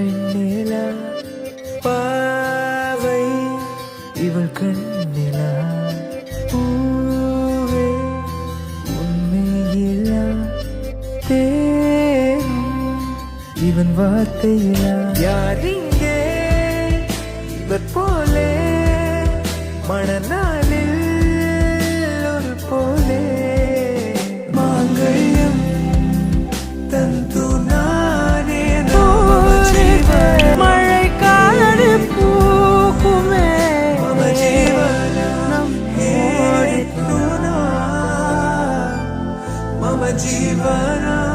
வெண்ணிலா பாவை இவள் கண்ணிலா பூவே உண்மையிலா தேரும் இவன் வார்த்தையிலா. யார் இங்கே? இவர் போலே மணநாய் जीवन